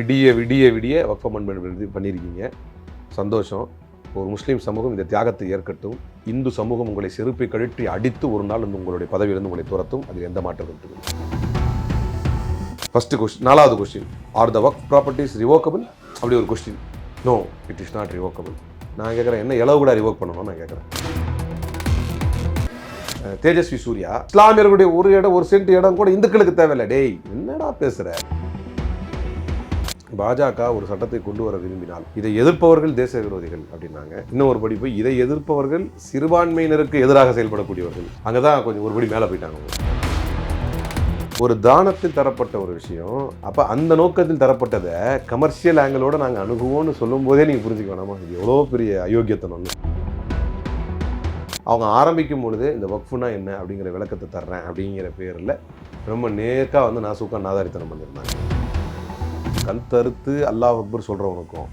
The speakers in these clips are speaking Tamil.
விடிய விடிய விடிய வக்ஃப் அமெண்ட்மெண்ட் பண்ணியிருக்கீங்க. சந்தோஷம். ஒரு முஸ்லீம் சமூகம் இந்த தியாகத்தை ஏற்கட்டும். இந்து சமூகம் உங்களை செருப்பை கழற்றி அடித்து ஒரு நாள் வந்து உங்களுடைய பதவியிலிருந்து உங்களை துரத்தும். அது எந்த மாற்றம் இருக்குது ஃபஸ்ட்டு கொஸ்டின் நாலாவது கொஸ்டின் ஆர் த ஒர்க் ப்ராப்பர்ட்டிஸ் ரிவோக்கபிள் அப்படி ஒரு question no it is not revocable நான் கேட்குறேன் என்ன இளவு கூட ரிவோக் பண்ணணும்னு நான் கேட்குறேன். தேஜஸ்வி சூர்யா இஸ்லாமியர்களுடைய ஒரு இடம் ஒரு சென்ட் இடம் கூட இந்துக்களுக்கு தேவையில்லை. டேய் என்னடா பேசுகிற பாஜக ஒரு சட்டத்தை கொண்டு வர விரும்பினால் இதை எதிர்ப்பவர்கள் தேச விரோதிகள் அப்படின்னாங்க. இன்னும் ஒரு படி போய் இதை எதிர்ப்பவர்கள் சிறுபான்மையினருக்கு எதிராக செயல்படக்கூடியவர்கள். அங்கே தான் கொஞ்சம் ஒரு படி மேலே போயிட்டாங்க ஒரு தானத்தில் தரப்பட்ட ஒரு விஷயம். அப்போ அந்த நோக்கத்தில் தரப்பட்டதை கமர்ஷியல் ஆங்கிளோட நாங்கள் அணுகுவோம்னு சொல்லும் போதே நீங்கள் புரிஞ்சுக்க வேணாமா? இது எவ்வளோ பெரிய அயோக்கியத்தனம். அவங்க ஆரம்பிக்கும் பொழுது இந்த வக்ஃபுனா என்ன அப்படிங்கிற விளக்கத்தை தர்றேன் அப்படிங்கிற பேரில் ரொம்ப நேர்க்காக வந்து நான் சூக்கா நாதாரித்தனம் பண்ணியிருந்தாங்க. கண் தறுத்து அல்லாஹ் அக்பர் சொல்கிறவனுக்கும்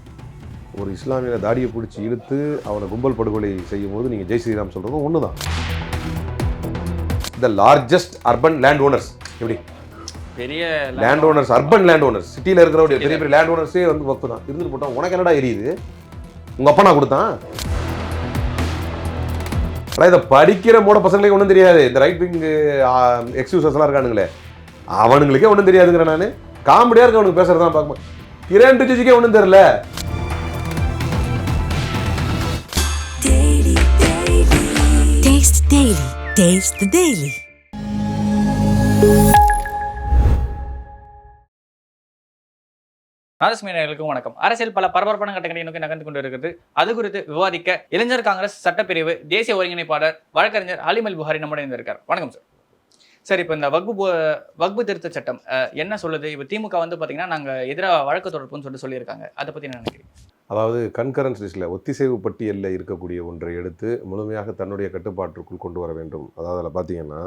ஒரு இஸ்லாமிய தாடியை பிடிச்சி இழுத்து அவனை கும்பல் படுகொலை செய்யும் போது நீங்கள் ஜெய் ஸ்ரீராம் சொல்கிறதும் ஒன்று தான் the largest urban land owners எப்படி? பெரிய land owners urban land owners சிட்டியில் இருக்கிறவடைய பெரிய பெரிய லேண்ட் ஓனர்ஸே வந்து வக்ஃபு தான் இருந்துட்டு போட்டான் உனக்கு என்னடா எரியுது? உங்கள் அப்பா நான் கொடுத்தான். ஆனால் இதை படிக்கிற மூட பசங்களுக்கு ஒன்றும் தெரியாது. இந்த ரைட் விங் எக்ஸ்கியூசஸ் எல்லாம் இருக்கானுங்களே. அவனுங்களுக்கே ஒன்றும் தெரியாதுங்கிறேன் நான். காமெடியாக இருக்க அவனுக்கு பேசுறது தான் பார்க்கணும் கிரண் ரிஜிஜுக்கே ஒன்றும் தெரியல. Daily. நாதஸ்மீனர்களுக்கும் வணக்கம். அரசியல் பல பரபரப்பான கட்டங்களை நோக்கி நகர்ந்து கொண்டு இருக்கிறது அது குறித்து விவாதிக்க இளைஞர் காங்கிரஸ் சட்டப்பிரிவு தேசிய ஒருங்கிணைப்பாளர் வழக்கறிஞர் அலிமல் புகாரி நம்முடைய இருந்திருக்கார் வணக்கம் சார் சரி இப்போ இந்த வக்பு வகுப்பு வக்பு திருத்த சட்டம் என்ன சொல்லுது? இப்போ திமுக வந்து பார்த்தீங்கன்னா நாங்கள் எதிராக வழக்கு தொடர்புன்னு சொல்லிட்டு சொல்லியிருக்காங்க. அதை பற்றி என்ன நினைக்கிறீங்க? அதாவது கன்கரன்ஸ் லிஸ்ட்டில் ஒத்திசைவு பட்டியலில் இருக்கக்கூடிய ஒன்றை எடுத்து முழுமையாக தன்னுடைய கட்டுப்பாட்டிற்குள் கொண்டு வர வேண்டும். அதாவது அதில் பார்த்தீங்கன்னா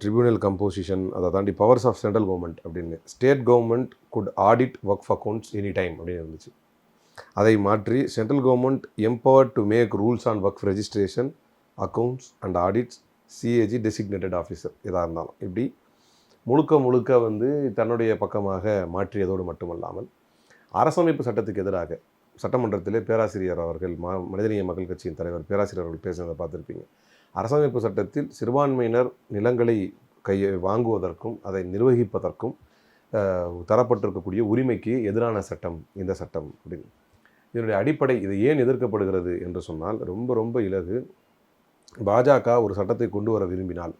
ட்ரிபியூனல் கம்போசிஷன் அதை தாண்டி பவர்ஸ் ஆஃப் சென்ட்ரல் கவர்மெண்ட் அப்படின்னு ஸ்டேட் கவர்மெண்ட் குட் ஆடிட் ஒர்க் அக்கௌண்ட்ஸ் எனி டைம் அப்படின்னு இருந்துச்சு. அதை மாற்றி central government empowered to make rules on work registration accounts and audits CAG designated officer எதாக இருந்தாலும். இப்படி முழுக்க முழுக்க வந்து தன்னுடைய பக்கமாக மாற்றியதோடு மட்டுமல்லாமல் அரசமைப்பு சட்டத்துக்கு எதிராக சட்டமன்றத்திலே பேராசிரியர் அவர்கள் மா மனிதநேய மக்கள் கட்சியின் தலைவர் பேராசிரியர் அவர்கள் பேசுனதை பார்த்துருப்பீங்க. அரசமைப்பு சட்டத்தில் சிறுபான்மையினர் நிலங்களை கையை வாங்குவதற்கும் அதை நிர்வகிப்பதற்கும் தரப்பட்டிருக்கக்கூடிய உரிமைக்கு எதிரான சட்டம் இந்த சட்டம் அப்படின்னு. இதனுடைய அடிப்படை இது ஏன் எதிர்க்கப்படுகிறது என்று சொன்னால் ரொம்ப ரொம்ப இலகு. பாஜக ஒரு சட்டத்தை கொண்டு வர விரும்பினால்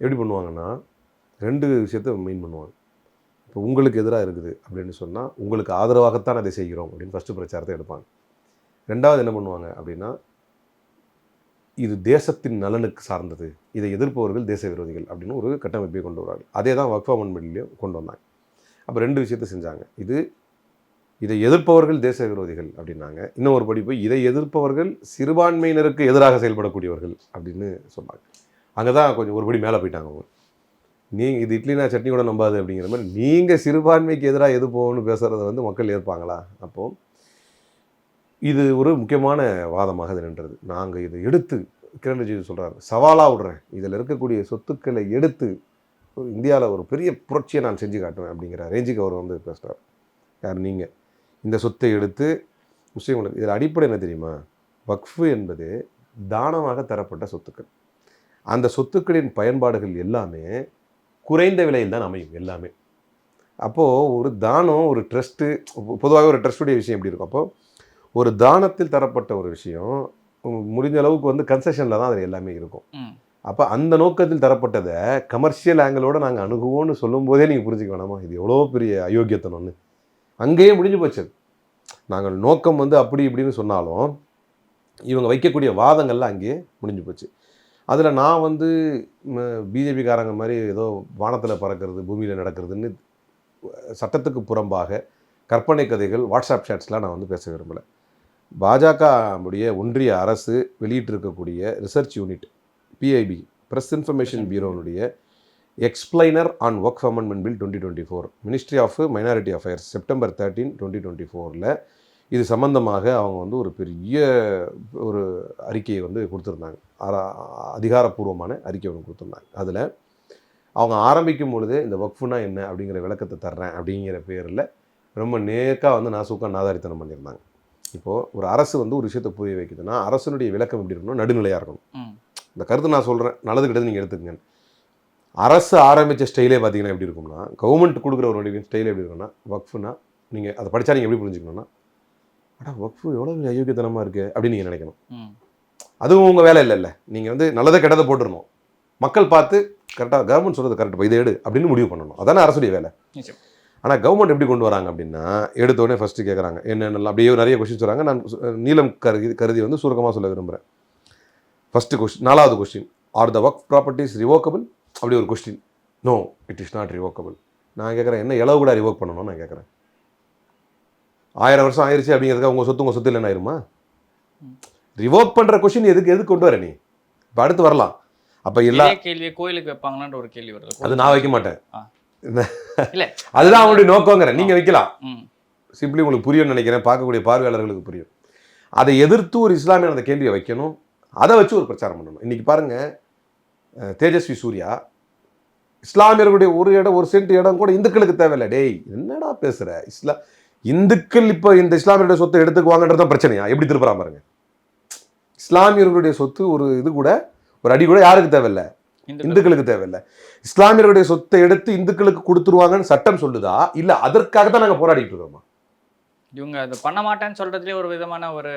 எப்படி பண்ணுவாங்கன்னா ரெண்டு விஷயத்த மெயின் பண்ணுவாங்க. இப்போ உங்களுக்கு எதிராக இருக்குது அப்படின்னு சொன்னால் உங்களுக்கு ஆதரவாகத்தான் அதை செய்கிறோம் அப்படின்னு ஃபஸ்ட்டு பிரச்சாரத்தை எடுப்பாங்க. ரெண்டாவது என்ன பண்ணுவாங்க அப்படின்னா இது தேசத்தின் நலனுக்கு சார்ந்தது இதை எதிர்ப்பவர்கள் தேச விரோதிகள் அப்படின்னு ஒரு கட்டமைப்பை கொண்டு வராங்க. அதே தான் ஒர்க் அமெண்ட்மெண்ட்லேயும் கொண்டு வந்தாங்க. அப்போ ரெண்டு விஷயத்தை செஞ்சாங்க. இது இதை எதிர்ப்பவர்கள் தேச விரோதிகள் அப்படின்னாங்க. இன்னும் ஒரு படி போய் இதை எதிர்ப்பவர்கள் சிறுபான்மையினருக்கு எதிராக செயல்படக்கூடியவர்கள் அப்படின்னு சொன்னாங்க. அங்கே தான் கொஞ்சம் ஒரு படி மேலே போயிட்டாங்க அவங்க. நீங்கள் இது இட்லினா சட்னி கூட நம்பாது அப்படிங்கிற மாதிரி நீங்கள் சிறுபான்மைக்கு எதிராக எது போகணும்னு பேசுகிறத வந்து மக்கள் ஏற்பாங்களா? அப்போது இது ஒரு முக்கியமான வாதமாக இது நின்றது. நாங்கள் இதை எடுத்து கிரண் ரிஜிஜு சொல்கிறார் சவாலாக விடுறேன். இதில் இருக்கக்கூடிய சொத்துக்களை எடுத்து இந்தியாவில் ஒரு பெரிய புரட்சியை நான் செஞ்சு காட்டுவேன் அப்படிங்கிற ரேஞ்சுக்கு அவர் வந்து பேசுகிறார் யார்? நீங்கள் இந்த சொத்தை எடுத்து முஸ்லீம்களுக்கு இதில் அடிப்படை என்ன தெரியுமா? வக்ஃபு என்பது தானமாக தரப்பட்ட சொத்துக்கள். அந்த சொத்துக்களின் பயன்பாடுகள் எல்லாமே குறைந்த விலையில் தான் அமையும் எல்லாமே. அப்போது ஒரு தானம் ஒரு ட்ரஸ்ட்டு பொதுவாக ஒரு ட்ரஸ்ட்டுடைய விஷயம் எப்படி இருக்கும்? அப்போது ஒரு தானத்தில் தரப்பட்ட ஒரு விஷயம் முடிஞ்ச அளவுக்கு வந்து கன்செஷனில் தான் அது எல்லாமே இருக்கும். அப்போ அந்த நோக்கத்தில் தரப்பட்டதை கமர்ஷியல் ஆங்கிளோட நாங்கள் அணுகுவோம்னு சொல்லும் போதே நீங்கள் புரிஞ்சுக்க வேணாமா? இது எவ்வளோ பெரிய அயோக்கியத்தனம்னு. அங்கேயே முடிஞ்சு போச்சு. நாங்கள் நோக்கம் வந்து அப்படி இப்படின்னு சொன்னாலும் இவங்க வைக்கக்கூடிய வாதங்கள்லாம் அங்கேயே முடிஞ்சு போச்சு அதில் நான் வந்து பிஜேபிக்காரங்க மாதிரி ஏதோ வானத்தில் பறக்கிறது பூமியில் நடக்கிறதுன்னு சட்டத்துக்கு புறம்பாக கற்பனை கதைகள் வாட்ஸ்அப் சேட்ஸ்லாம் நான் வந்து பேச விரும்பலை பாஜக உடைய ஒன்றிய அரசு வெளியிட்டிருக்கக்கூடிய research unit PIB press information பியூரோனுடைய explainer on work amendment bill twenty twenty four ministry of minority affairs September thirteen twenty twenty ஃபோரில் இது சம்பந்தமாக அவங்க வந்து ஒரு பெரிய ஒரு அறிக்கையை வந்து கொடுத்துருந்தாங்க. அதிகாரப்பூர்வமான அறிக்கை ஒன்று கொடுத்துருந்தாங்க. அதில் அவங்க ஆரம்பிக்கும் பொழுதே இந்த வக்ஃபுனா என்ன அப்படிங்கிற விளக்கத்தை தர்றேன் அப்படிங்கிற பேரில் ரொம்ப நேக்காக வந்து நாசூக்கா நாதாரித்தனம் பண்ணியிருந்தாங்க. இப்போது ஒரு அரசு வந்து ஒரு விஷயத்தை புரிய வைக்குதுன்னா அரசனுடைய விளக்கம் எப்படி இருக்கணும்? நடுநிலையாக இருக்கணும். இந்த கருத்து நான் சொல்கிறேன் நல்லது கிட்டது நீங்கள் எடுத்துக்கங்க. அரசு ஆரம்பித்த ஸ்டைலே பார்த்தீங்கன்னா எப்படி இருக்கும்னா கவர்மெண்ட் கொடுக்குற ஒரு ஸ்டைல் எப்படி இருக்கும்னா வக்ஃபுனா நீங்கள் அதை படித்தா நீங்கள் எப்படி புரிஞ்சுக்கணும்னா அடா வக்ஃபு எவ்வளோ அயோக்கியத்தனமாக இருக்குது அப்படின்னு நீங்கள் நினைக்கணும். அதுவும் உங்கள் வேலை இல்லைல்ல. நீங்கள் வந்து நல்லதை கெட்டதை போட்டுருணும் மக்கள் பார்த்து கரெக்டாக கவர்மெண்ட் சொல்கிறது கரெக்ட் இதை எடு அப்படின்னு முடிவு பண்ணணும். அதானே அரசுடைய வேலை. ஆனால் கவர்மெண்ட் எப்படி கொண்டு வராங்க அப்படின்னா எடுத்த உடனே ஃபஸ்ட்டு கேட்குறாங்க என்னென்னலாம் அப்படியே நிறைய கொஸ்டின் சொல்கிறாங்க நான் நீளம் கருதி கருதி வந்து சுருக்கமாக சொல்ல விரும்புகிறேன் ஃபஸ்ட்டு கொஸ்டின் நாலாவது கொஸ்டின் ஆர் த ஒர்க் ப்ராப்பர்ட்டிஸ் ரிவோக்கபிள் அப்படி ஒரு question no it is not revocable நான் கேட்குறேன் என்ன இளவு கூட ரிவோக் பண்ணணும்னு நான் கேட்குறேன் ஆயிரம் வருஷம் ஆயிருச்சு அப்படிங்கிறதுக்காக உங்கள் சொத்து உங்கள் சொத்து இல்லைன்னு ஆயிருமா? ரிவோக் பண்ணுற கொஸ்டின் எதுக்கு எதுக்கு கொண்டு வர நீ? இப்போ அடுத்து வரலாம். அப்போ எல்லா கேள்வியை கோயிலுக்கு வைப்பாங்களான்ற ஒரு கேள்வி வருது. அது நான் வைக்க மாட்டேன். அதுதான் அவங்களுடைய நோக்கங்கிறேன் நீங்கள் வைக்கலாம். சிம்பிளி உங்களுக்கு புரியும்னு நினைக்கிறேன். பார்க்கக்கூடிய பார்வையாளர்களுக்கு புரியும். அதை எதிர்த்து ஒரு இஸ்லாமியன் அந்த கேள்வியை வைக்கணும். அதை வச்சு ஒரு பிரச்சாரம் பண்ணணும். இன்னைக்கு பாருங்க அஹ், தேஜஸ்வி சூர்யா இஸ்லாமியர்களுடைய ஒரு இடம் ஒரு சென்ட் இடம் கூட இந்துக்களுக்கு தேவையில்லை. டேய் என்னடா பேசுற? இஸ்லா இந்துக்கள் இப்போ இந்த இஸ்லாமியருடைய சொத்தை எடுத்துக்குவாங்கன்றது தான் பிரச்சனையா? எப்படி திருப்புறான் பாருங்க. இஸ்லாமியர்களுடைய சொத்து ஒரு இது கூட ஒரு அடி கூட யாருக்கு தேவையில்லை? இந்துக்கள். இந்துக்களுக்கு தேவையில்லை. இஸ்லாமியர்களுடைய சொத்தை எடுத்து இந்துக்களுக்கு கொடுத்துருவாங்கன்னு சட்டம் சொல்லுதா? இல்ல அதற்காக தான் நாங்க போராடிட்டு இருக்கோமா? இவங்க அதை பண்ண மாட்டேன்னு சொல்றதுலயே ஒரு விதமான ஒரு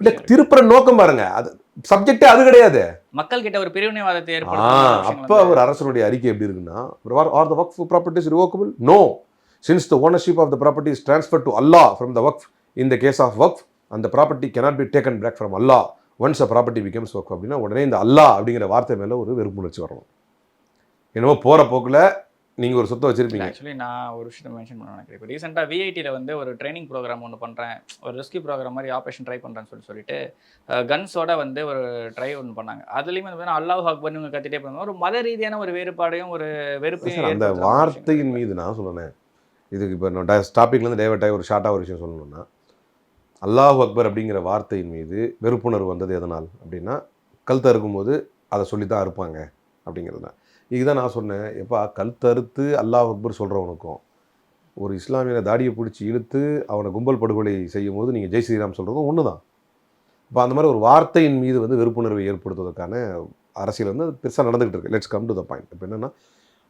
இல்ல திருப்புற நோக்கம் பாருங்க. அது சப்ஜெக்டே அது கிடையாது. மக்கள் கிட்ட ஒரு பிரிவினைவாதத்தை ஆ, ஏற்படுத்த அப்ப ஒரு அரசனுடைய அறிக்கை எப்படி இருக்குன்னா are the waqf properties revocable no since the ownership of the property is transfer to Allah from the waqf in the case of waqf அந்த property cannot be taken back from Allah once a property becomes waqf அப்படின்னா உடனே இந்த அல்லா அப்படிங்கிற வார்த்தை மேல ஒரு வெறுப்புணர்ச்சி வரணும். என்னமோ போற போக்குல நீங்க ஒரு சொத்தை வச்சிருப்பீங்க. ஆக்சுவலி நான் ஒரு விஷயத்தை மென்ஷன் பண்ண நினைக்கிறேன். இப்போ ரீசெண்டாக விஐடியில் வந்து ஒரு ட்ரைனிங் ப்ரோக்ராம் ஒன்று பண்ணுறேன் ஒரு ரெஸ்கியூ ப்ரோக்ராம் மாதிரி ஆப்ரேஷன் ட்ரை பண்ணுறேன்னு சொல்லி சொல்லிட்டு கன்ஸோட வந்து ஒரு ட்ரை ஒன்று பண்ணாங்க. அதுலேயும் வந்து அல்லாஹ் அக்பர்னு இவங்க கத்திட்டே போனாங்க. ஒரு மத ரீதியான ஒரு வேறுபாடையும் ஒரு வெறுப்பையும் அந்த வார்த்தையின். மீது நான் சொன்னேன் இதுக்கு இப்போ நான் டாப்பிக்லேருந்து டைவர்ட் ஆகி ஒரு ஷார்ட்டாக ஒரு விஷயம் சொல்லணும்னா அல்லாஹ் அக்பர் அப்படிங்கிற வார்த்தையின் மீது வெறுப்புணர்வு வந்தது எதனால் அப்படின்னா கல் தறுக்கும்போது அதை சொல்லி தான் அறுப்பாங்க அப்படிங்கிறது தான். இதுதான் நான் சொன்னேன் எப்பா கல் தறுத்து அல்லாஹ் அக்பர் சொல்கிறவனுக்கும் ஒரு இஸ்லாமியனை தாடியை பிடிச்சி இழுத்து அவனை கும்பல் படுகொலை செய்யும் போது நீங்கள் ஜெய் ஸ்ரீராம் சொல்கிறதும் ஒன்று தான் இப்போ அந்த மாதிரி ஒரு வார்த்தையின் மீது வந்து வெறுப்புணர்வை ஏற்படுத்துவதற்கான அரசியல் வந்து பெருசாக நடந்துகிட்டு இருக்கு. Let's come to the point இப்போ என்னென்னா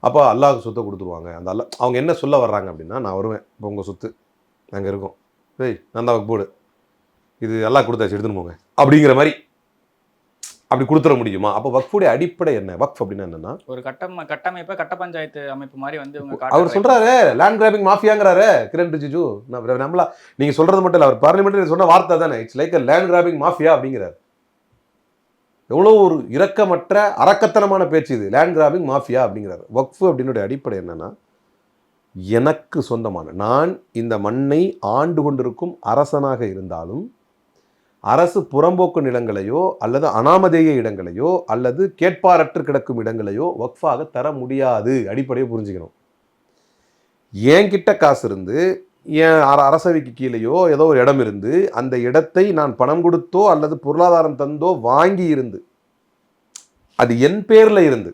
அப்போ அல்லாஹ் சொத்தை கொடுத்துருவாங்க. அந்த அல்லா அவங்க என்ன சொல்ல வர்றாங்க அப்படின்னா நான் வருவேன். இப்போ உங்கள் சொத்து நாங்கள் இருக்கோம். ஏய் நான் தான் இது அல்லாஹ் கொடுத்தாச்சு எடுத்துன்னு போங்க. அப்படிங்கிற மாதிரி அப்படி கொடுத்துட முடியுமா? அப்போ வக்ஃபுடைய அடிப்படை என்ன? வக்ஃப் அப்படின்னா என்னன்னா ஒரு கட்டம் கட்டமைப்பை கட்ட பஞ்சாயத்து அமைப்பு மாதிரி வந்து அவர். சொல்றாரு லேண்ட் கிராபிங் மாஃபியாங்கிறாரு கிரண் ரிஜிஜு நம்மளா நீங்க சொல்றது மட்டும் இல்லை அவர் பார்லிமெண்ட்ல சொன்ன வார்த்தை தானே it's like land grabbing mafia அப்படிங்கிறார். எவ்வளோ ஒரு இரக்கமற்ற அரக்கத்தனமான பேச்சு இது. லேண்ட் கிராபிங் மாஃபியா அப்படிங்கிறார். வக்ஃபு அப்படின்னுடைய அடிப்படை என்னன்னா எனக்கு சொந்தமான நான் இந்த மண்ணை ஆண்டு கொண்டிருக்கும் அரசனாக இருந்தாலும் அரசு புறம்போக்கு நிலங்களையோ அல்லது அனாமதேய இடங்களையோ அல்லது கேட்பாரற்று கிடக்கும் இடங்களையோ வக்ஃபாக தர முடியாது. அடிப்படையை புரிஞ்சுக்கணும். என்கிட்ட காசு இருந்து என் அரசவைக்கு கீழேயோ ஏதோ ஒரு இடம் இருந்து அந்த இடத்தை நான் பணம் கொடுத்தோ அல்லது பொருளாதாரம் தந்தோ வாங்கி இருந்து அது என் பேரில் இருந்து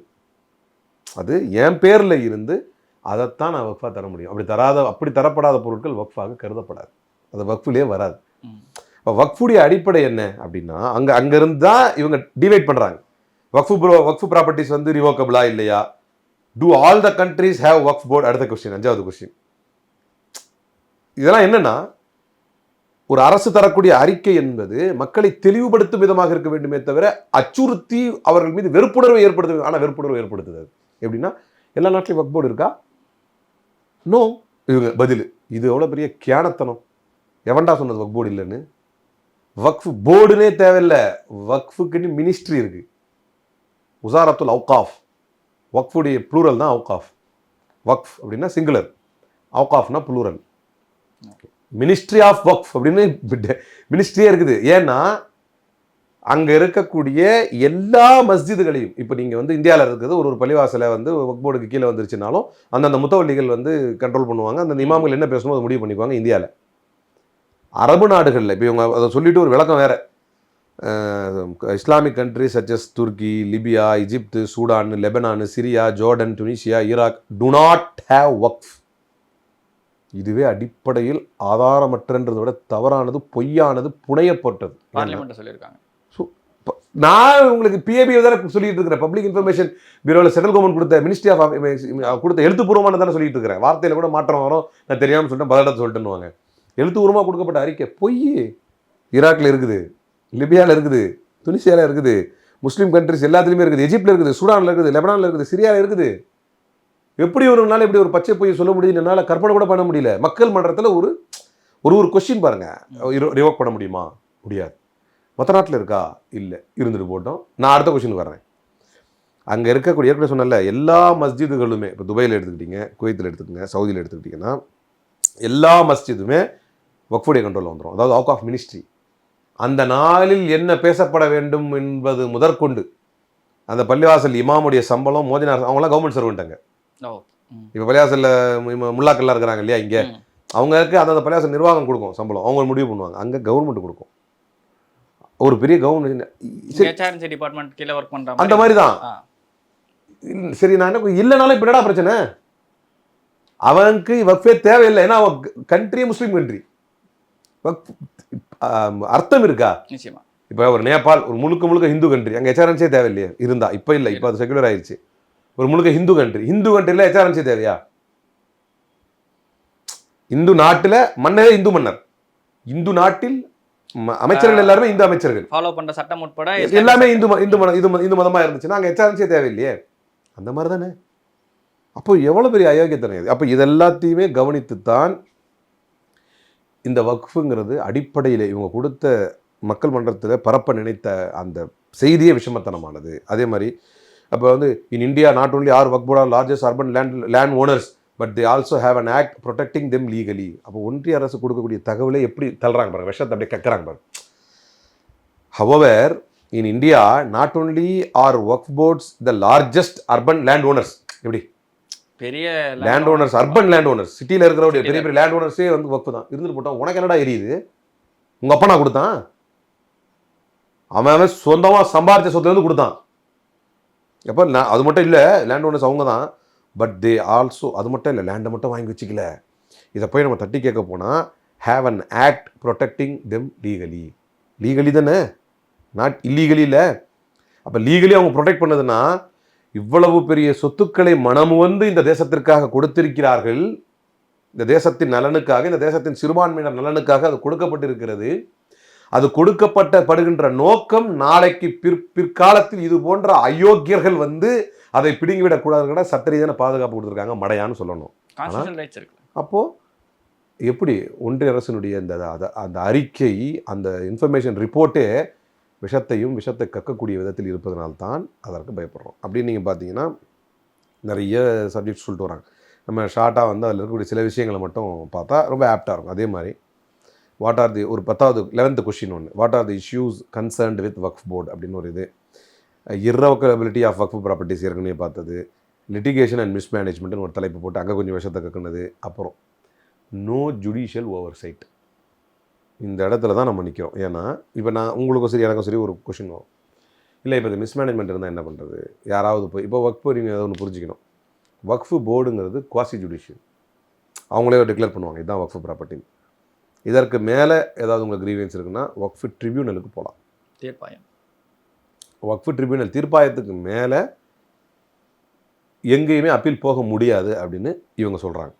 அது என் பேரில் இருந்து அதைத்தான் நான் வக்ஃபாக தர முடியும். அப்படி தராத அப்படி தரப்படாத பொருட்கள் வக்ஃபாக கருதப்படாது. அது வக்ஃபிலே வராது. இப்போ வக்ஃபுடைய அடிப்படை என்ன அப்படின்னா அங்கே அங்கேருந்து தான் இவங்க டிவைட் பண்ணுறாங்க வக்ஃபு ப்ரோ வக்ஃபு ப்ராப்பர்ட்டிஸ் வந்து ரிவோக்கபிளா இல்லையா? Do all the countries have waqf board அடுத்த கொஸ்டின் அஞ்சாவது கொஸ்டின் இதெல்லாம் என்னென்னா ஒரு அரசு தரக்கூடிய அறிக்கை என்பது மக்களை தெளிவுபடுத்தும் விதமாக இருக்க வேண்டுமே தவிர அச்சுறுத்தி அவர்கள் மீது வெறுப்புணர்வை ஏற்படுத்து ஆனால் வெறுப்புணர்வை ஏற்படுத்துது எப்படின்னா எல்லா நாட்டிலையும் வக்ஃப் போர்டு இருக்கா? நோ இவங்க பதில். இது எவ்வளோ பெரிய கேனத்தனம் எவன்டா சொன்னது வக்ஃப் போர்டு இல்லைன்னு? வக்ஃப் போர்டுனே தேவையில்லை. வக்ஃபுக்குன்னு மினிஸ்ட்ரி இருக்கு. உசாரத்துல் அவுகாஃப். வக்ஃபுடைய ப்ளூரல் தான் அவுகாஃப். வக்ஃப் அப்படின்னா சிங்குலர் அவுகாஃப்னா ப்ளூரல் மினிஸ்ட்ரி ஆஃப் வக்ஃப் அப்படின்னு மினிஸ்ட்ரியே இருக்குது. ஏன்னா அங்கே இருக்கக்கூடிய எல்லா மஸ்ஜிதுகளையும் இப்போ நீங்கள் வந்து இந்தியாவில் இருக்கிறது ஒரு ஒரு பள்ளிவாசலை வந்து வக் போர்டுக்கு கீழே வந்துருச்சுனாலும் அந்தந்த முத்தவள்ளிகள் வந்து கண்ட்ரோல் பண்ணுவாங்க. அந்த இமாம்கள் என்ன பேசணுமோ அதை முடிவு பண்ணிக்குவாங்க இந்தியாவில் அரபு நாடுகளில் இப்போ இவங்க அதை சொல்லிட்டு ஒரு விளக்கம் வேற. Islamic country such as Turkey Libya Egypt Sudan Lebanon Syria Jordan Tunisia Iraq do not have waqf. இதுவே அடிப்படையில் ஆதாரமற்றன்றதை விட தவறானது பொய்யானது புனையப்பட்டது சொல்லியிருக்காங்க. நான் உங்களுக்கு பிஏபி தானே சொல்லிட்டு இருக்கிறேன். பப்ளிக் இன்ஃபர்மேஷன் பியூரோவில் சென்ட்ரல் கவர்மெண்ட் கொடுத்த மினிஸ்ட்ரி ஆஃப் கொடுத்த எழுத்துப்பூர்வமான தானே சொல்லிட்டு இருக்கிறேன். வார்த்தையில கூட மாற்றம் வரும். நான் தெரியாமல் சொல்லிட்டேன் பதிலத்தை சொல்லிட்டுன்னுவாங்க. எழுத்துப்பூர்வமாக கொடுக்கப்பட்ட அறிக்கை. பொய் ஈராக்ல இருக்குது. லிபியாவில் இருக்குது. துனிசியாவில் இருக்குது. முஸ்லீம் கண்ட்ரிஸ் எல்லாத்துலேயுமே இருக்குது. எஜிப்டில் இருக்குது. சூடானில் இருக்குது. லெபனானில் இருக்குது. சிரியாவில் இருக்குது. எப்படி ஒரு நாள் எப்படி ஒரு பச்சை பொய் சொல்ல முடியுது என்னால் கற்பனை கூட பண்ண முடியல. மக்கள் மன்றத்தில் ஒரு ஒரு ஒரு கொஸ்டின் பாருங்க. ரிவோக் பண்ண முடியுமா? முடியாது. மற்ற நாட்டில் இருக்கா? இல்லை. இருந்துட்டு போட்டோம். நான் அடுத்த கொஸ்டின் வர்றேன். அங்கே இருக்கக்கூடிய ஏற்கனவே சொன்னல எல்லா மஸ்ஜிதுகளுமே இப்போ துபாயில் எடுத்துக்கிட்டீங்க குவைத்தில் எடுத்துக்கங்க சவுதியில் எடுத்துக்கிட்டிங்கன்னா எல்லா மஸ்ஜிதுமே வக்ஃபுடைய கண்ட்ரோலில் வந்துடும் அதாவது அவுட் ஆஃப் மினிஸ்ட்ரி அந்த நாளில் என்ன பேசப்பட வேண்டும் என்பது முதற்கொண்டு அந்த பள்ளிவாசல் இமாமுடைய சம்பளம் மோதினார் அவங்களாம் கவர்மெண்ட் சர்வெண்ட்டாங்க. இப்போ பள்ளிவாசலில் முல்லாக்கள்லாம் இருக்கிறாங்க இல்லையா இங்கே. அவங்களுக்கு அந்தந்த பள்ளிவாசல் நிர்வாகம் கொடுக்கும் சம்பளம். அவங்க முடிவு பண்ணுவாங்க. அங்கே கவர்மெண்ட் கொடுக்கும். ஒரு பெரிய கவர்மெண்ட் டிபார்ட்மெண்ட் கீழே ஒர்க் அந்த மாதிரி. தான் சரி நான் என்ன இல்லைனாலும் இப்போ என்னடா பிரச்சனை? அவனுக்கு வக்ஃபே தேவையில்லை. ஏன்னா அவன் கண்ட்ரியே முஸ்லீம் கண்ட்ரி அர்த்தம் இருக்கா? நிச்சயமா. இப்போ ஒரு நேபாள் ஒரு முழுக்க முழுக்க ஹிந்து கண்ட்ரி அங்கே ஹெச்ஆர்என்சியே தேவையில்லையே இருந்தா. இப்போ இல்லை இப்போ அது செகுலர் ஆயிடுச்சு ஒரு முழுக்க ஹிந்து கண்ட்ரி ஹிந்து கண்ட்ரியில் ஹெச்ஆர்என்சி தேவையா? இந்து நாட்டில் மன்னரே இந்து மன்னர். இந்து நாட்டில் அமைச்சர்கள் எல்லாருமே இந்து அமைச்சர்கள். ஃபாலோ பண்ற சட்டம் உட்பட எல்லாமே இந்து இந்து மத- இந்து இந்து மதமா இருந்துச்சுன்னா அங்கே ஹெச்ஆர்என்சியே தேவையில்லையே. அந்த மாதிரி தானே அப்போ எவ்வளவு பெரிய அயோக்கியத்தனம் இது? அப்போ இதெல்லாத்தையுமே கவனித்துத்தான் இந்த வக்ஃபுங்கிறது அடிப்படையில் இவங்க கொடுத்த மக்கள் மன்றத்தில் பரப்ப நினைத்த அந்த செய்தியே விஷமத்தனமானது. அதே மாதிரி அப்போ வந்து in India not only are waqf board are largest urban land land owners but they also have an act protecting them legally அப்போ ஒன்றிய அரசு கொடுக்கக்கூடிய தகவலை எப்படி தள்ளுறாங்க பாருங்க விஷத்தை அப்படியே கக்குறாங்க பாருங்க. However in India not only are work boards the largest urban land owners எப்படி? பெரிய land owners urban land owners சிட்டியில் இருக்கிறவடைய பெரிய பெரிய லேண்ட் ஓனர்ஸே வந்து ஒர்க் தான். இருந்துட்டு போட்டான் உனக்கு என்னடா எரியுது? உங்க அப்பா நான் கொடுத்தான். அவன் அவன் சொந்தமா சம்பாரிச்ச சொத்துல இருந்து கொடுத்தான். எப்போ? நான் அது மட்டும் இல்லை லேண்ட் ஓனர்ஸ் அவங்க தான் பட் தே ஆல்சோ அது மட்டும் இல்லை லேண்டை மட்டும் வாங்கி வச்சுக்கல. இதை போய் நம்ம தட்டி கேட்க போனால் have an act protecting them legally legally தானே? நாட் இல்லீகலி இல்லை அப்போ லீகலி அவங்க ப்ரொடெக்ட் பண்ணதுன்னா இவ்வளவு பெரிய சொத்துக்களை மனமு வந்து இந்த தேசத்திற்காக கொடுத்திருக்கிறார்கள். இந்த தேசத்தின் நலனுக்காக இந்த தேசத்தின் சிறுபான்மையினர் நலனுக்காக அது கொடுக்கப்பட்டிருக்கிறது. அது கொடுக்கப்பட்ட படுகின்ற நோக்கம் நாளைக்கு பிற் பிற்காலத்தில் இது போன்ற அயோக்கியர்கள் வந்து அதை பிடுங்கிவிடக்கூடாதுங்கிற சட்ட ரீதியான பாதுகாப்பு கொடுத்துருக்காங்க மடையான்னு சொல்லணும். கான்ஸ்டியூஷன் ரைட்ஸ் இருக்கு. அப்போ எப்படி ஒன்றிய அரசினுடைய அந்த அந்த அறிக்கை அந்த இன்ஃபர்மேஷன் ரிப்போர்ட்டே விஷத்தையும் விஷத்தை கக்கக்கூடிய விதத்தில் இருப்பதனால்தான் அதற்கு பயப்படுறோம். அப்படின்னு நீங்கள் பார்த்தீங்கன்னா நிறைய சப்ஜெக்ட் சொல்லிட்டு வராங்க. நம்ம ஷார்ட்டாக வந்து அதில் இருக்கக்கூடிய சில விஷயங்களை மட்டும் பார்த்தா ரொம்ப ஆப்டாக இருக்கும். அதே மாதிரி வாட் ஆர் தி ஒரு பத்தாவது லெவன்த்து கொஷின் ஒன்று what are the issues concerned with waqf board அப்படின்னு ஒரு இது. இர்ரவக்கபிலிட்டி ஆஃப் வக்ஃப் ப்ராப்பர்ட்டிஸ் ஏற்கனவே பார்த்தது. லிட்டிகேஷன் அண்ட் மிஸ்மேனேஜ்மெண்ட்னு ஒரு தலைப்பு போட்டு அங்கே கொஞ்சம் விஷத்தை கக்குனது. அப்புறம் நோ ஜுடிஷியல் ஓவர் சைட் இந்த இடத்துல தான் நம்ம நிற்கிறோம் ஏன்னா இப்போ நான் உங்களுக்கும் சரி எனக்கும் சரி ஒரு கொஷின் வரும். இல்லை இப்போ இந்த மிஸ்மேனேஜ்மெண்ட் இருந்தால் என்ன பண்ணுறது யாராவது போய் இப்போ ஒர்க் நீங்கள் ஏதாவது ஒன்று புரிஞ்சுக்கணும். வக்ஃபு போர்டுங்கிறது குவாசி ஜுடிஷியல் அவங்களே டிக்ளேர் பண்ணுவாங்க இதுதான் வக்ஃபு ப்ராப்பர்ட்டி இதற்கு மேலே ஏதாவது உங்களுக்கு கிரீவியன்ஸ் இருக்குன்னா வக்ஃபு ட்ரிபியூனலுக்கு போகலாம் தீர்ப்பாயம். வக்ஃபு ட்ரிபியூனல் தீர்ப்பாயத்துக்கு மேலே எங்கேயுமே அப்பீல் போக முடியாது அப்படின்னு இவங்க சொல்கிறாங்க.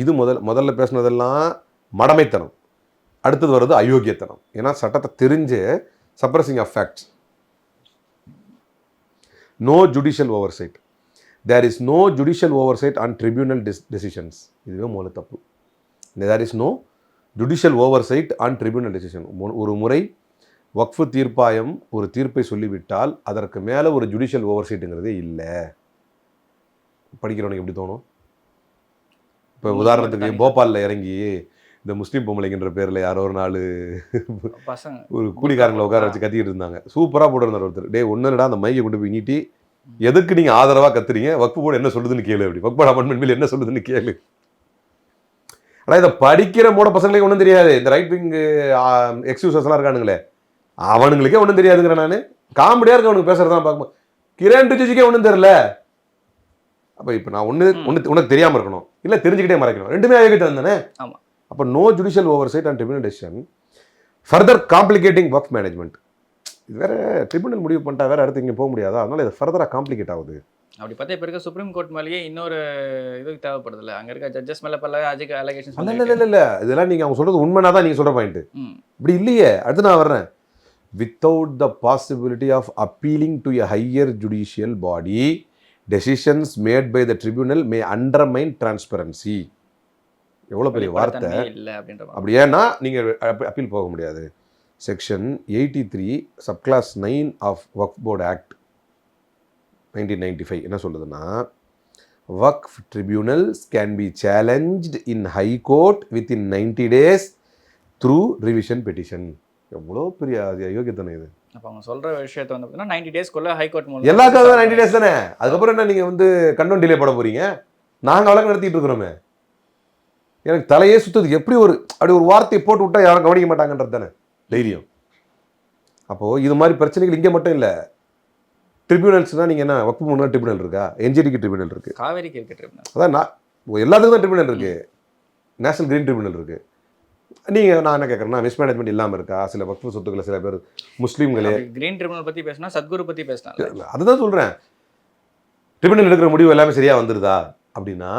இது முதல் முதல்ல பேசுனதெல்லாம் மடமைத்தனம். அடுத்தது வர்றது அயோக்கியத்தனம். ஏன்னா சட்டத்தை தெரிஞ்சு suppressing of facts no judicial oversight there is no judicial oversight on tribunal this decisions இதுவே முதல்ல தப்பு. There is no judicial oversight on tribunal decision ஒரு முறை வக்ஃபு தீர்ப்பாயம் ஒரு தீர்ப்பை சொல்லிவிட்டால் அதற்கு மேலே ஒரு ஜுடிஷியல் ஓவர் சைட்டுங்கிறதே இல்லை. படிக்கிறவனுக்கு எப்படி தோணும்? இப்போ உதாரணத்துக்கு போபாலில் இறங்கி இந்த முஸ்லீம் பொம்பளைங்கன்ற பேரில் யாரோ ஒரு நாலு பசங்க ஒரு கூலிக்காரங்களை உட்கார வச்சு கத்திக்கிட்டு இருந்தாங்க. சூப்பராக போட்டிருந்தார் ஒருத்தர். டே ஒன்றுடா அந்த மைக்கை கொண்டு போய் நீட்டி எதுக்கு நீங்கள் ஆதரவாக கத்துறீங்க? வக்ஃபு போர்டு என்ன சொல்லுதுன்னு கேளு அப்படி. வக்ஃபு போர்டு அமெண்ட்மெண்ட் பில் என்ன சொல்லுதுன்னு கேளு ஆனால் இதை படிக்கிற மூட பசங்களுக்கு ஒன்றும் தெரியாது. இந்த ரைட் விங் எக்ஸ்கியூசஸ்லாம் இருக்கானுங்களே. அவனுங்களுக்கே ஒன்றும் தெரியாதுங்கிற நான். காமெடியாக இருக்க அவனுக்கு பேசுறது தான் பார்க்கும்போது. கிரண் ரிஜிஜுக்கே ஒன்றும் தெரில அப்போ இப்போ நான் ஒன்று ஒன்று உனக்கு தெரியாமல் இருக்கணும். இல்லை தெரிஞ்சுக்கிட்டே மறைக்கணும். ரெண்டுமே அயோக்கியத்தனம் தானே ஆமா. அப்போ no judicial oversight and tribunal decision further complicating work management இது வேற ட்ரிபியூனல் முடிவு பண்ணிட்டா வேற அடுத்து இங்கே போக முடியாதா? அதனால இது ஃபர்தராக காம்ப்ளிகேட் ஆகுது. அப்படி பார்த்தா இப்போ இருக்க சுப்ரீம் கோர்ட் மேலேயே இன்னொரு இதுக்கு தேவைப்படுதுல்ல. அங்க இருக்க ஜட்ஜஸ் மேல பல அஜிக் இல்ல அலகேஷன்ஸ் இல்ல இல்ல இல்ல. இதெல்லாம் நீங்க அவங்க சொல்றது உண்மைனா தான் நீங்க சொல்ற பாயிண்ட் ம். இப்படி இல்லையே. அடுத்து நான் வர்றேன். Without the possibility of appealing to a higher judicial body decisions made by the tribunal may undermine transparency எவ்வளோ பெரிய வார்த்தை? இல்ல அப்படின்ற. அப்படி ஏன்னா நீங்கள் அப்பீல் போக முடியாது. Section eighty three subclause nine of work board act nineteen ninety five என்ன சொல்லுதுன்னா work tribunals can be challenged in high court within ninety days through revision petition எவ்வளோ பெரிய அது அயோக்கியத்தனம் இது. அப்ப அவங்க சொல்ற விஷயத்தை வந்து பார்த்தீங்கன்னா நைன்டி டேஸ்க்குள்ள ஹைகோர்ட் மூலம் எல்லாருக்காக நைன்டி டேஸ் தானே? அதுக்கப்புறம் என்ன நீங்கள் வந்து கண்டம் டிலே பண்ண போறீங்க? நாங்கள் வழக்கு நடத்திட்டு இருக்கிறோமே. எனக்கு தலையே சுத்துது. எப்படி ஒரு அப்படி ஒரு வார்த்தையை போட்டு விட்டா யாரும் கவனிக்க மாட்டாங்கன்றது தானே? தைரியம். அப்போது இது மாதிரி பிரச்சனைகள் இங்கே மட்டும் இல்லை. ட்ரிபியூனல்ஸ்னால் நீங்கள் என்ன வக்ஃபு முன்னாடி ட்ரிபியூனல் இருக்கா? என்ஜிடிக்கு ட்ரிபியூனல் இருக்குது காவேரிக்கு இருக்க ட்ரிபியூனல். அதான் நான் எல்லாத்துக்கும் தான் ட்ரிபியூனல் இருக்குது நேஷனல் கிரீன் ட்ரிபியூனல் இருக்குது நீங்கள் நான் என்ன கேட்குறேன்னா மிஸ்மேனேஜ்மெண்ட் இல்லாமல் இருக்கா? சில வக்ஃபு சொத்துக்களை சில பேர் முஸ்லீம்களே. கிரீன் ட்ரிபியூனல் பத்தி பேசினா சத்குரு பத்தி பேசினாங்க. அதுதான் சொல்கிறேன் ட்ரிபியூனல் எடுக்கிற முடிவு எல்லாமே சரியாக வந்துருதா? அப்படின்னா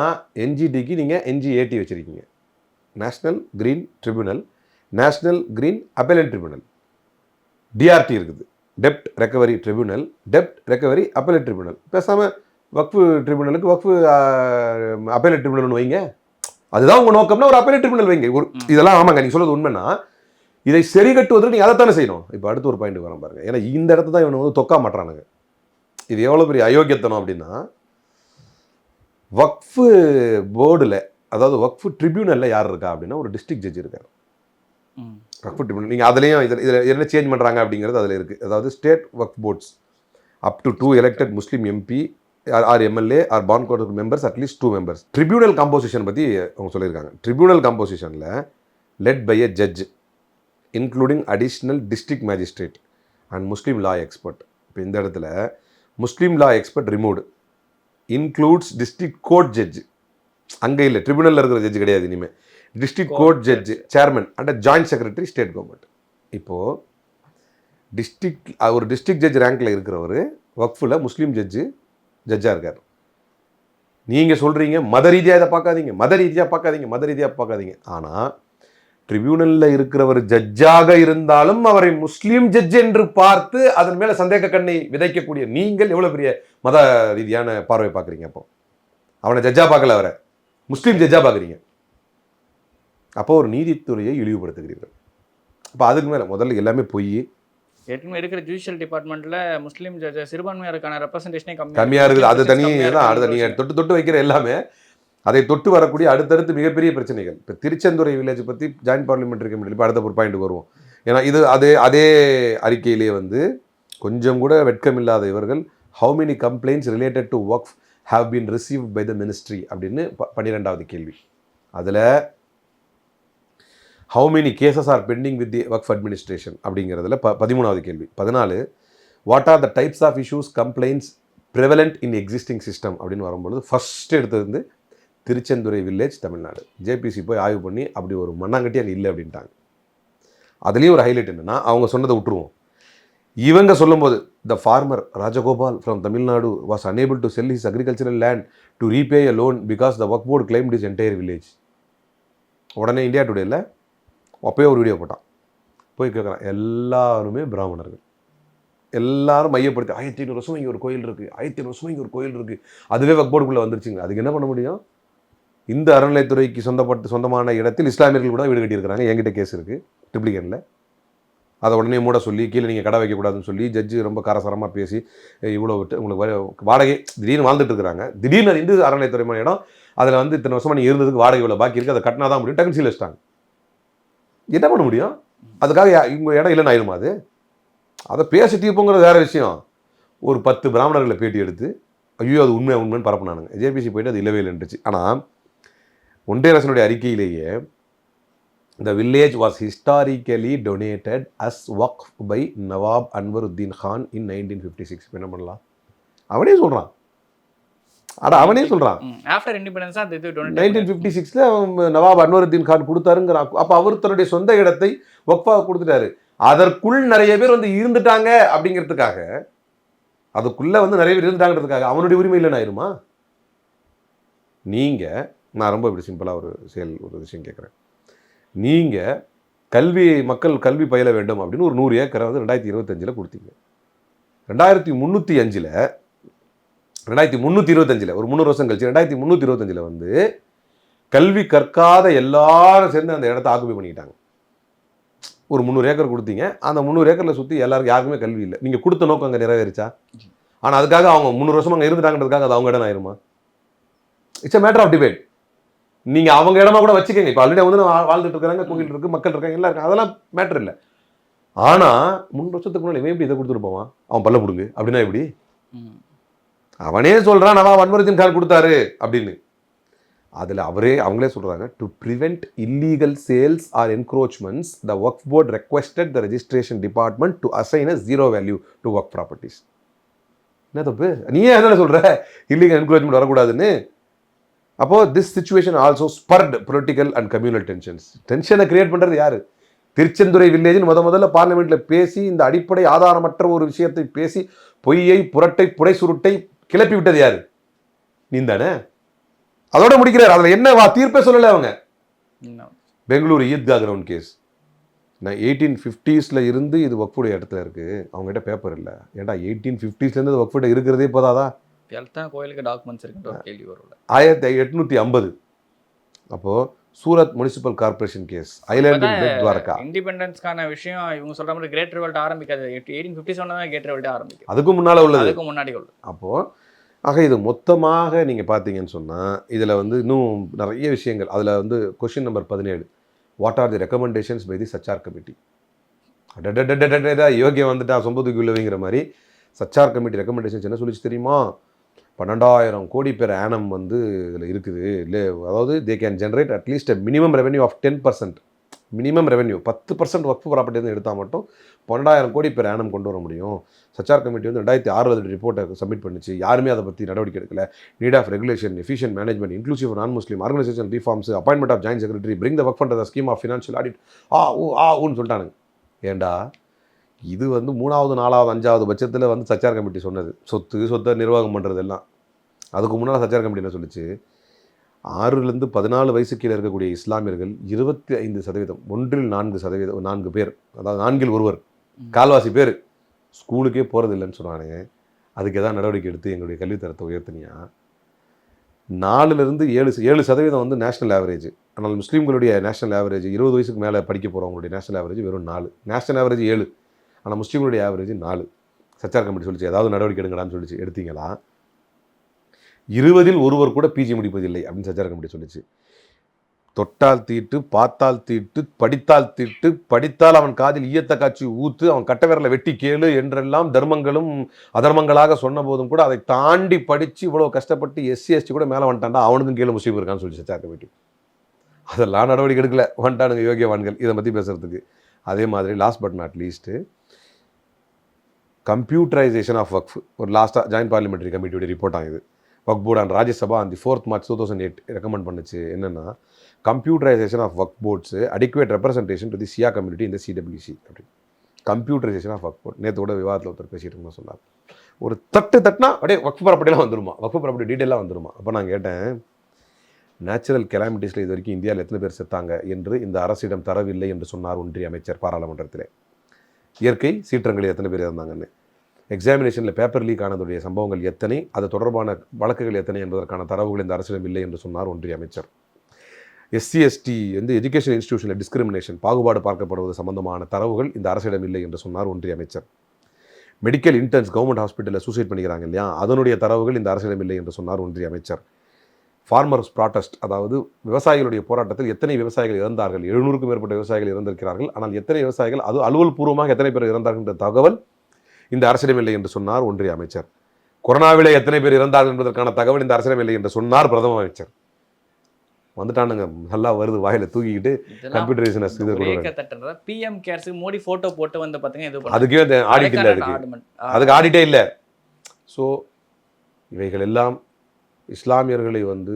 என்ஜிடிக்கு நீங்கள் என்ஜிஏடி வச்சுருக்கீங்க. National green tribunal national green appellate tribunal DRT இருக்குது. டெப்ட் ரெக்கவரி ட்ரிபியூனல் டெப்ட் ரெக்கவரி அப்பேலட் ட்ரிபியூனல் பேசாமல் வக்ஃபு ட்ரிபியூனலுக்கு வக்ஃபு அப்பேலட் ட்ரிபியூனல் வைங்க. அதுதான் உங்கள் நோக்கம்னா ஒரு அப்பேலட் ட்ரிபியூனல் வைங்க. ஒரு இதெல்லாம் ஆமாங்க நீங்கள் சொல்றது உண்மைன்னா இதை சரி கட்டுவதற்கு நீங்கள் அதைத்தானே செய்யணும். இப்போ அடுத்து ஒரு பாயிண்ட் வரோம் பாருங்க. ஏன்னா இந்த இடத்த தான் இவனை வந்து தொக்கா மாட்டுறானுங்க. இது எவ்வளோ பெரிய அயோக்கியத்தனம் அப்படின்னா வக்ஃபு போர்டில் அதாவது வக்ஃபு ட்ரிபியூனலில் யார் இருக்கா அப்படின்னா ஒரு டிஸ்ட்ரிக்ட் ஜட்ஜ் இருக்கார். வக்ஃபு ட்ரிபியூனல். நீங்கள் அதுலேயும் இதில் இதில் என்ன சேஞ்ச் பண்ணுறாங்க அப்படிங்கிறது அதில் இருக்குது அதாவது state waqf boards. Up to two elected Muslim MP or MLA or porn code members at least two members tribunal composition பற்றி அவங்க சொல்லியிருக்காங்க. Tribunal கம்போசிஷனில் led by a judge including additional district magistrate and Muslim law expert இப்போ இந்த இடத்துல Muslim law expert removed includes district court judge அங்கே இல்லை ட்ரிபியூனலில் இருக்கிற ஜட்ஜ் கிடையாது இனிமேல் district court judge chairman and joint secretary state government இப்போது டிஸ்ட்ரிக்ட் ஒரு டிஸ்ட்ரிக்ட் ஜட்ஜ் ரேங்க்கில் இருக்கிறவர் வக்ஃபில் முஸ்லீம் ஜட்ஜு ஜட்ஜாக இருக்கார். நீங்கள் சொல்கிறீங்க மத ரீதியாக இதை பார்க்காதீங்க மத ரீதியாக பார்க்காதீங்க மத ரீதியாக பார்க்காதீங்க. ஆனால் ட்ரிபியூனலில் இருக்கிறவர் ஜட்ஜாக இருந்தாலும் அவரை முஸ்லீம் ஜட்ஜ் என்று பார்த்து அதன் மேலே சந்தேக கண்ணை விதைக்கக்கூடிய நீங்கள் எவ்வளோ பெரிய மத ரீதியான பார்வை பார்க்குறீங்க அப்போ? அவனை ஜட்ஜாக பார்க்கல அவரை. முஸ்லீம் ஜட்ஜாக பார்க்குறீங்க. அப்போ ஒரு நீதித்துறையை இழிவுபடுத்துகிறீர்கள். அப்போ அதுக்கு மேலே முதல்ல எல்லாமே பொய். ஏற்கனவே இருக்கிற ஜுடிஷியல் டிபார்ட்மெண்ட்ல முஸ்லீம் ஜட்ஜ் சிறுபான்மையாருக்கான ரெப்ரசன்டேஷனே கம்மியாக இருக்குது. அது தனி தான் அடுத்த நீங்கள் தொட்டு தொட்டு வைக்கிற எல்லாமே அதை தொட்டு வரக்கூடிய அடுத்தடுத்து மிகப்பெரிய பிரச்சனைகள். இப்போ திருச்செந்துறை வில்லேஜ் பற்றி ஜாயின்ட் பார்லிமெண்ட்ரி கமிட்டியில் இப்போ அடுத்த ஒரு பாயிண்ட் வருவோம். ஏன்னா இது அதே அதே அறிக்கையிலேயே வந்து கொஞ்சம் கூட வெட்கமில்லாத இவர்கள் how many complaints related to work have been receive by the ministry அப்படின்னு ப- பன்னிரெண்டாவது கேள்வி. அதில் how many cases are pending with the work administration அப்படிங்கிறதுல ப பதிமூணாவது கேள்வி. பதினாலு what are the types of issues complaints prevalent in existing system அப்படின்னு வரும்பொழுது ஃபஸ்ட்டு எடுத்தது வந்து திருச்செந்துறை வில்லேஜ் தமிழ்நாடு. ஜேபிசி போய் ஆய்வு பண்ணி அப்படி ஒரு மண்ணாங்கட்டி அங்கே இல்லை அப்படின்ட்டாங்க. அதுலேயும் ஒரு ஹைலைட் என்னன்னா அவங்க சொன்னதை விட்டுருவோம். இவங்க சொல்லும்போது the farmer Rajagopal from Tamil Nadu was unable to sell his agricultural land to repay a loan because the work board claim is entire village உடனே இந்தியா டுடேல அப்போயே ஒரு வீடியோ போட்டான். போய் கேட்குறான் எல்லாருமே பிராமணர்கள். எல்லாரும் மையப்படுத்தி ஆயிரத்தி ஐநூறு வருஷம் இங்கே ஒரு கோயில் இருக்குது ஆயிரத்தி ஐநூறு வருஷம் இங்கே ஒரு கோயில் இருக்குது அதுவே வக்போர்டுக்குள்ளே வந்துருச்சுங்க. அதுக்கு என்ன பண்ண முடியும்? இந்த அறநிலைத்துறைக்கு சொந்தப்பட்டு சொந்தமான இடத்தில் இஸ்லாமியர்கள் கூட வீடு கட்டியிருக்கிறாங்க. என்கிட்ட கேஸ் இருக்குது ட்ரிப்ளிகனில் அதை உடனே மூட சொல்லி கீழே நீங்கள் கடை வைக்கக்கூடாதுன்னு சொல்லி ஜட்ஜு ரொம்ப காரசாரமாக பேசி இவ்வளோ விட்டு உங்களுக்கு வாடகை திடீர்னு வாழ்ந்துட்டு இருக்கிறாங்க. திடீர்னு இந்து அறநிலைத்துறைமான இடம் அதில் வந்து இத்தனை வருஷமாக நீங்கள் இருந்ததுக்கு வாடகை இவ்வளோ பாக்கி இருக்குது அதை கட்டினா தான் முடியும். டக்குன்னு சீல் வச்சிட்டாங்க. என்ன பண்ண முடியும்? அதுக்காக யா- இவங்க இடம் இல்லைன்னு ஆயிருமா அது? அதை பேசி தீர்ப்போங்கிறது வேறு விஷயம். ஒரு பத்து பிராமணர்களை பேட்டி எடுத்து ஐயோ அது உண்மை உண்மைன்னு பரப்புனானுங்க. ஜேபிசி போயிட்டு அது இல்லவே இல்லைன்றுச்சு. ஆனால் ஒன்றிய அரசனுடைய அறிக்கையிலேயே the village was historically donated as work by Nawab Anwaruddin Khan in nineteen fifty six என்ன பண்ணலாம்? அவனே சொல்கிறான் அட அவனே சொல்றான். ஆஃப்டர் இண்டிபெண்டன்ஸ் நைன்டீன் ஃபிஃப்டி சிக்ஸில் நவாப் அன்வருத்தீன் கான் கொடுத்தாருங்கிற அப்போ அவர் தன்னுடைய சொந்த இடத்தை வக்ஃபா கொடுத்துட்டாரு. அதற்குள் நிறைய பேர் வந்து இருந்துட்டாங்க அப்படிங்கிறதுக்காக அதுக்குள்ள வந்து நிறைய பேர் இருந்துட்டாங்கிறதுக்காக அவனுடைய உரிமை இல்லைன்னு ஆயிருமா? நீங்க நான் ரொம்ப இப்படி சிம்பிளா ஒரு செயல் ஒரு விஷயம் கேட்குறேன். நீங்க கல்வி மக்கள் கல்வி பயில வேண்டும் அப்படின்னு ஒரு நூறு ஏக்கரை வந்து ரெண்டாயிரத்தி இருபத்தஞ்சில் கொடுத்தீங்க. ரெண்டாயிரத்தி முந்நூற்றி அஞ்சில் ரெண்டாயிரத்தி முந்நூற்றி இருபத்தஞ்சில் ஒரு முந்நூறு வருஷம் கழிச்சு ரெண்டாயிரத்தி முந்நூற்றி இருபத்தஞ்சில் வந்து கல்வி கற்காத எல்லாரும் சேர்ந்து அந்த இடத்த ஆக்குபை பண்ணிக்கிட்டாங்க. ஒரு முந்நூறு ஏக்கர் கொடுத்தீங்க. அந்த முந்நூறு ஏக்கரில் சுற்றி எல்லாருக்கும் யாருக்குமே கல்வி இல்லை. நீங்கள் கொடுத்த நோக்கம் அங்கே நிறைவேறிச்சா? ஆனால் அதுக்காக அவங்க முந்நூறு வருஷம் அங்கே இருந்துட்டாங்கிறதுக்காக அது அவங்க இடம் ஆயிருமா? It's a matter of debate நீங்கள் அவங்க இடமா கூட வச்சுக்கோங்க. இப்போ ஆல்ரெடி வந்து வாழ்ந்துட்டு இருக்காங்க கோயில் இருக்கு மக்கள் இருக்காங்க எல்லாம் இருக்காங்க அதெல்லாம் மேட்டர் இல்லை. ஆனால் மூணு வருஷத்துக்கு முன்னாடி இவன் எப்படி இதை கொடுத்துட்டு போவான்? அவன் பல்ல பிடுங்கு. அப்படின்னா எப்படி? அவனே சொல்றான் நவா வன்முறைத்தின் கால் கொடுத்தாரு. அப்படின்னு. அதில் அவரே அவங்களே சொல்றாங்க to prevent illegal sales R encroachments the work board requested the registration department to assign a zero value to work properties என்ன தப்பு? நீயே என்ன சொல்ற? இல்லீகல் என்க்ரோச்மெண்ட் வரக்கூடாதுன்னு. அப்போ this situation also spurred political and communal tensions டென்ஷனை கிரியேட் பண்றது யாரு? திருச்செந்துறை வில்லேஜின் முத முதல்ல பார்லிமெண்ட்ல பேசி இந்த அடிப்படை ஆதாரமற்ற ஒரு விஷயத்தை பேசி பொய்யை புரட்டை புடை சுருட்டை கிளப்பி விட்டது யாரு? நீ தானே அதோட முடிக்கிறார். அதுல என்ன வா தீர்ப்பே சொல்லல அவங்க. பெங்களூரு ஈத்கா கிரவுண்ட் கேஸ் நான் எயிட்டீன் ஃபிஃப்டிஸில் இருந்து இது வக்ஃபுடைய இடத்துல இருக்கு. அவங்ககிட்ட பேப்பர் இல்லை. ஏன்டா எயிட்டீன் ஃபிஃப்டிஸ்லேருந்து வக்ஃபுடைய இருக்கிறதே போதாதா? எத்தனை கோயிலுக்கு டாக்குமெண்ட்ஸ் இருக்குன்ற ஒரு கேள்வி வரும்ல. ஆயிரத்தி எட்நூத்தி ஐம்பது. அப்போ Surat municipal corporation case island Dwarka இண்டிபெண்டன்ஸ்க்கான விஷயம் இவங்க சொல்ற மாதிரி கிரேட் ரிவல்ட் ஆரம்பிக்காது. எயிட்டீன் ஃபிஃப்டி செவன் தான் கிரேட் ரிவல்ட் ஆரம்பிக்கும் அதுக்கு முன்னால உள்ளது. அதுக்கு முன்னாடி உள்ளது. அப்போ ஆக இது மொத்தமாக நீங்க பார்த்தீங்கன்னு சொன்னா இதுல வந்து இன்னும் நிறைய விஷயங்கள். அதுல வந்து கொஷின் நம்பர் பதினேழு. What are the recommendations by the Sachar committee அடடடடடடா யோகியம் வந்துட்டா சொம்பதுக்கு உள்ளவைங்கிற மாதிரி. சச்சார் கமிட்டி ரெக்கமெண்டேஷன்ஸ் என்ன சொல்லிச்சு தெரியுமா? பன்னெண்டாயிரம் கோடி பேர் ஆனம் வந்து இதில் இருக்குது. இல்லை அதாவது they can generate at least minimum revenue of ten percent minimum revenue பத்து பர்சன்ட் ஒர்க் ப்ராப்பர்ட்டி வந்து எடுத்தால் மட்டும் பன்னெண்டாயிரம் கோடி பேர் ஆனம் கொண்டு வர முடியும். சச்சார் கமிட்டி வந்து ரெண்டாயிரத்தி ஆறு ரிப்போர்ட்டை சப்மிட் பண்ணிச்சு. யாருமே அதை பற்றி நடவடிக்கை எடுக்கல. Need of regulation efficient management inclusive non Muslim organisation reforms appointment of join secretary bring the work பண்ணுற ஸ்கீம் ஆஃப் ஃபினான்ஷியல் ஆடிட் ஆ ஊ ஆ ஊன்னு சொல்லிட்டானுங்க. ஏண்டா? இது வந்து மூணாவது நாலாவது அஞ்சாவது பட்சத்தில் வந்து சச்சார் கமிட்டி சொன்னது. சொத்து சொத்தை நிர்வாகம் பண்ணுறது எல்லாம் அதுக்கு முன்னால் சச்சார் கமிட்டி என்ன சொல்லுச்சு? ஆறுலேருந்து பதினாலு வயசு கீழே இருக்கக்கூடிய இஸ்லாமியர்கள் இருபத்தி ஐந்து சதவீதம் ஒன்றில் நான்கு சதவீதம் நான்கு பேர் அதாவது நான்கில் ஒருவர் கால்வாசி பேர் ஸ்கூலுக்கே போகிறது இல்லைன்னு சொன்னானுங்க அதுக்கு எதாவது நடவடிக்கை எடுத்து எங்களுடைய கல்வித்தரத்தை உயர்த்தினியா? நாலுலேருந்து ஏழு ஏழு சதவீதம் வந்து நேஷனல் ஆவரேஜ் ஆனால் முஸ்லீம்களுடைய நேஷனல் ஆவரேஜ் இருபது வயசுக்கு மேலே படிக்க போகிறவங்களுடைய நேஷனல் ஆவரேஜ் வெறும் நாலு. நேஷனல் ஆவரேஜ் ஏழு. ஆனால் முஸ்லீம்களுடைய ஆவரேஜ் நாலு. சச்சார் கமிட்டி சொல்லிச்சு ஏதாவது நடவடிக்கை எடுங்கடான்னு சொல்லிச்சு. எடுத்தீங்களா? இருபதில் ஒருவர் கூட பிஜி முடிப்பதில்லை அப்படின்னு சச்சார் கமிட்டி சொல்லிச்சு. தொட்டால் தீட்டு பார்த்தால் தீட்டு படித்தால் தீட்டு படித்தால் அவன் காதில் ஈயத்த காட்சி ஊத்து அவன் கட்ட விரலை வெட்டி கேளு என்றெல்லாம் தர்மங்களும் அதர்மங்களாக சொன்ன போதும் கூட அதை தாண்டி படித்து இவ்வளோ கஷ்டப்பட்டு எஸ்சி எஸ்டி கூட மேலே வந்துட்டான்டா அவனுக்கும் கீழே முஸ்லீம் இருக்கான்னு சொல்லி சச்சார் கமிட்டி. அதெல்லாம் நடவடிக்கை எடுக்கல வந்துட்டானுங்க யோகியவான்கள் இதை பற்றி பேசுறதுக்கு. அதே மாதிரி last but not least computerisation of waqf. ஒரு லாஸ்ட்டாக ஜாயின்ட் பார்லிமெண்ட்ரி கமிட்டியோட ரிப்போர்ட் ஆகுது ஒர்க் போர்ட் அண்ட் ராஜ்யசபா அந்த fourth March two thousand eight recommend பண்ணுச்சு. என்னென்னா computerisation of work boards adequate representation to the Shia community இந்த சிடபிள்யூசி அப்படி. கம்ப்யூட்டரைசேஷன் ஆஃப் ஒர்க் போர்ட் நேற்று கூட விவாதத்தில் ஒருத்தர் பேசிட்டு இருந்தா சொன்னார். ஒரு தட்டு தட்டினா அப்படியே வக்ஃப் ப்ராப்பர்ட்டிலாம் வந்துருமா? வக்ஃப் ப்ராப்பர்ட்டி டீட்டெயிலாக வந்துருமா? அப்போ நான் கேட்டேன் நேச்சுரல் கெலாமிட்டிஸில் இது வரைக்கும் இந்தியாவில் எத்தனை பேர் செத்தாங்க? என்று இந்த அரசிடம் தரவில்லை என்று சொன்னார் ஒன்றிய அமைச்சர் பாராளுமன்றத்திலே. இயற்கை சீற்றங்கள் எத்தனை பேர் இருந்தாங்கன்னு எக்ஸாமினேஷனில் பேப்பர் லீக் ஆனதுடைய சம்பவங்கள் எத்தனை அது தொடர்பான வழக்குகள் எத்தனை என்பதற்கான தரவுகள் இந்த அரசிடம் இல்லை என்று சொன்னார் ஒன்றிய அமைச்சர். எஸ்சி எஸ்டி வந்து எஜுகேஷன் இன்ஸ்டிடியூஷனில் டிஸ்கிரிமினேஷன் பாகுபாடு பார்க்கப்படுவது சம்பந்தமான தரவுகள் இந்த அரசிடம் இல்லை என்று சொன்னார் ஒன்றிய அமைச்சர். மெடிக்கல் இன்டர்ன்ஸ் கவர்மெண்ட் ஹாஸ்பிட்டலில் சூசைட் பண்ணிக்கிறாங்க இல்லையா? அதனுடைய தரவுகள் இந்த அரசிடம் இல்லை என்று சொன்னார் ஒன்றிய அமைச்சர். ஃபார்மர்ஸ் ப்ராட்டஸ்ட் அதாவது விவசாயிகளுடைய போராட்டத்தில் எத்தனை விவசாயிகள் இறந்தார்கள்? எழுநூறுக்கும் மேற்பட்ட விவசாயிகள் இறந்திருக்கிறார்கள். ஆனால் எத்தனை விவசாயிகள் அது அலுவல் பூர்வமாக எத்தனை பேர் இறந்தார்கள் என்ற தகவல் இந்த அரசிடம் இல்லை என்று சொன்னார் ஒன்றிய அமைச்சர். கொரோனாவிலே எத்தனை பேர் இறந்தார்கள் என்பதற்கான தகவல் இந்த அரசிடம் இல்லை என்று சொன்னார் பிரதம அமைச்சர். வந்துட்டானுங்க நல்லா வருது வாயில தூக்கிக்கிட்டு கம்ப்யூட்டரைசேஷன் இது பிஎம் கேர்ஸ் மோடி போட்டோ போட்டு வந்து பாத்தீங்க இது. அதுக்கே ஆடிட் இல்லை அதுக்கு. ஆடிட்டே இல்லை. ஸோ இவைகள் எல்லாம் இஸ்லாமியர்களை வந்து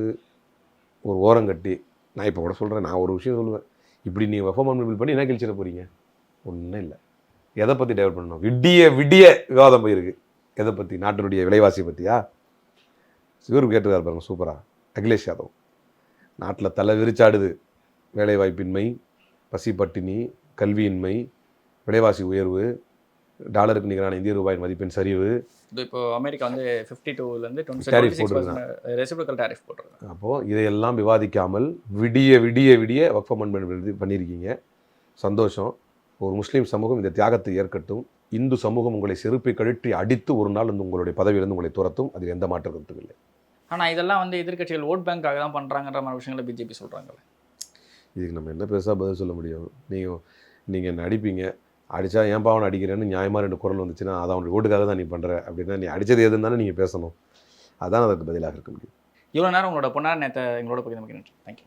ஒரு ஓரங்கட்டி நான் இப்போ கூட சொல்கிறேன் நான் ஒரு விஷயம் சொல்லுவேன். இப்படி நீங்கள் வெஃபம் பண்ணி என்ன கழிச்சிட போகிறீங்க ஒன்றும் இல்லை. எதை பற்றி டெவலப் பண்ணணும்? விடிய விடிய விவாதம் போயிருக்கு. எதை பற்றி நாட்டினுடைய விலைவாசியை பற்றியா சிவர் கேட்டிருக்காரு பாருங்க சூப்பராக அகிலேஷ் யாதவ். நாட்டில் தலை விரிச்சாடுது. வேலைவாய்ப்பின்மை பசி பட்டினி கல்வியின்மை விலைவாசி உயர்வு டாலருக்கு நிகரான இந்திய ரூபாயின் மதிப்பின் சரிவு. இப்போ அமெரிக்கா வந்து ஃபிஃப்டி டூலேருந்து சிக்ஸ் பர்சன்ட் ரெசிபிக்கல் டேரிஃப் போட்டிருக்காங்க அப்போது இதையெல்லாம் விவாதிக்காமல் விடிய விடிய விடிய வக்ஃப் அமெண்ட்மெண்ட் பண்ணியிருக்கீங்க. சந்தோஷம். ஒரு முஸ்லீம் சமூகம் இந்த தியாகத்தை ஏற்கட்டும். இந்து சமூகம் உங்களை செருப்பை கழற்றி அடித்து ஒரு நாள் வந்து உங்களுடைய பதவியிலிருந்து உங்களை துரத்தும். அதில் எந்த மாற்று கருத்தும் இல்லை. ஆனால் இதெல்லாம் வந்து எதிர்க்கட்சிகள் ஓட் பேங்காக தான் பண்ணுறாங்கன்ற மாதிரி விஷயங்களை பிஜேபி சொல்கிறாங்க இதுக்கு நம்ம என்ன பெருசாக பதில் சொல்ல முடியும்? நீங்கள் நீங்கள் என்ன அடிப்பீங்க அடித்தா ஏன் பாவனை அடிக்கிறேன்னு நியாயமாக ரெண்டு குரல் வந்துச்சுன்னா அதை அவனுடைய ஓட்டுக்காக தான் நீ பண்ணுற அப்படின்னா நீ அடித்தது எதுன்னு தானே நீங்கள் பேசணும். அதான் அதற்கு பதிலாக இருக்க முடியும். இவ்வளோ நேரம் உங்களோட பொன்னார் நேரத்தை எங்களோட பகிர்ந்து தேங்க்யூ